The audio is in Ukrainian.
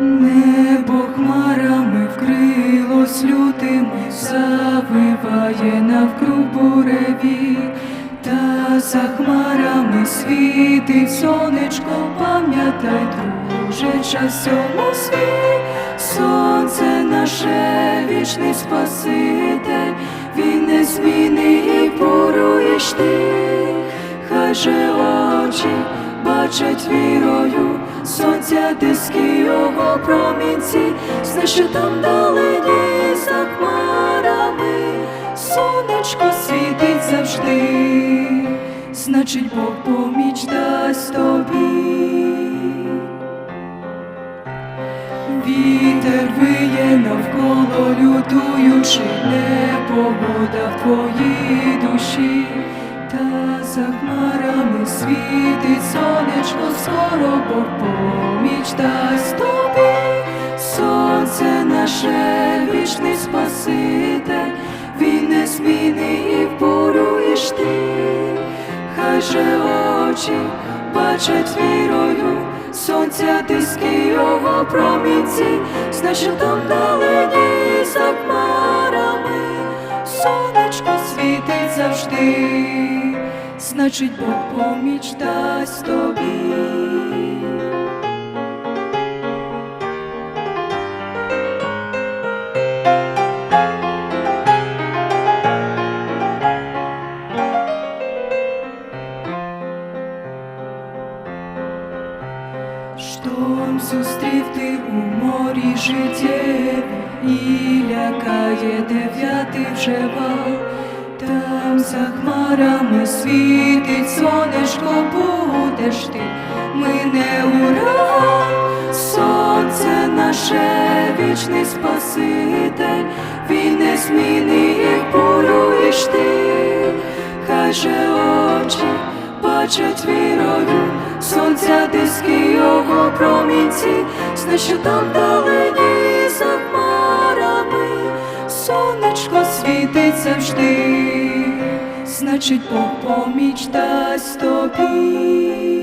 Небо хмарами вкрилось лютим, завиває навкруг буреві, та за хмарами світить сонечко, пам'ятай, друже, час цьому світ, сонце наше вічний Спаситель, він не зміни і поруєш ти, хай же очі бачать вірою, сонця диски його промінці, знай, що там далині за хмарами, сонечко світить завжди, значить Бог поміч дасть тобі. Вітер виє навколо лютуючи, непогода в твоїй душі, та за хмарами світить сонечко, скоро Бог поміч дасть тобі, сонце наше вічний Спаситель, він не змінний і впоруєш ти, хай же очі бачать вірою, сонця диски його промінці, знай, що там далині за хмарами, сонечко світить завжди, значить Бог поміч дасть тобі. Шторм зустрів ти у морі життєві і лякає дев'ятий вже вал, за хмарами світить сонечко, будеш ти, мине ураган, сонце наше вічний Спаситель, він не змінний, як поруєш ти, хай же очі бачать вірою, сонця диски його промінці, що там далині за хмарами, сонечко світить завжди, значить Бог поміч дасть тобі.